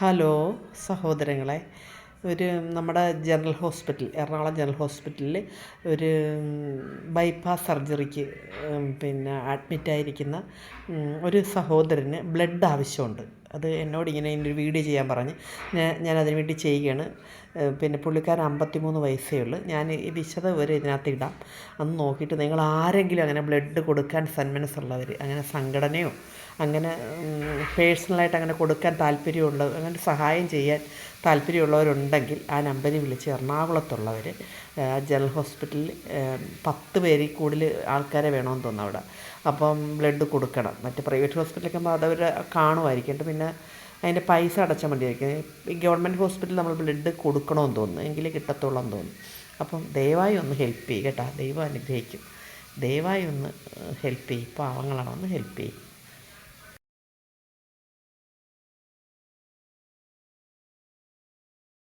Hello സഹോദരങ്ങളെ ഒരു നമ്മുടെ ജനറൽ ഹോസ്പിറ്റൽ എറണാകുളം ജനറൽ ഹോസ്പിറ്റലിൽ ഒരു ബൈപ്പാസ് സർജറിക്ക് പിന്നെ അഡ്മിറ്റായിരിക്കുന്ന ഒരു സഹോദരന് ബ്ലഡ് ആവശ്യമുണ്ട്. അത് എന്നോട് ഇങ്ങനെ ഒരു വീഡിയോ ചെയ്യാൻ പറഞ്ഞ് ഞാൻ അതിന് വേണ്ടി ചെയ്യുകയാണ്. പിന്നെ പുള്ളിക്കാരൻ അമ്പത്തിമൂന്ന് വയസ്സേ ഉള്ളൂ. ഞാൻ ഈ വിശദ വിവരം ഇതിനകത്ത് ഇടാം. അന്ന് നോക്കിയിട്ട് നിങ്ങൾ ആരെങ്കിലും അങ്ങനെ ബ്ലഡ് കൊടുക്കാൻ സന്മനസ്സുള്ളവർ അങ്ങനെ സംഘടനയോ അങ്ങനെ പേഴ്സണലായിട്ട് അങ്ങനെ കൊടുക്കാൻ താല്പര്യമുള്ള അങ്ങനെ സഹായം ചെയ്യാൻ താല്പര്യമുള്ളവരുണ്ടെങ്കിൽ ആ നമ്പറിൽ വിളിച്ച് എറണാകുളത്തുള്ളവർ ജനറൽ ഹോസ്പിറ്റലിൽ പത്ത് പേരിൽ കൂടുതൽ ആൾക്കാരെ വേണമെന്ന് തോന്നുന്നു അവിടെ. അപ്പം ബ്ലഡ് കൊടുക്കണം. മറ്റ് പ്രൈവറ്റ് ഹോസ്പിറ്റലൊക്കെ അതവർ കാണുമായിരിക്കും. പിന്നെ അതിന്റെ പൈസ അടച്ചാൽ മതിയായിരിക്കും. ഈ ഗവൺമെന്റ് ഹോസ്പിറ്റലിൽ നമ്മൾ ബ്ലഡ് കൊടുക്കണമെന്ന് തോന്നുന്നു. എങ്കിലേ കിട്ടത്തുള്ളൂ എന്ന് തോന്നുന്നു. അപ്പം ദയവായി ഒന്ന് ഹെൽപ്പ് ചെയ്യും കേട്ടോ. ദൈവം അനുഗ്രഹിക്കും. ദയവായി ഒന്ന് ഹെൽപ്പ് ചെയ്യും. പാവങ്ങളാണ് ഒന്ന് ഹെൽപ്പ് ചെയ്യും.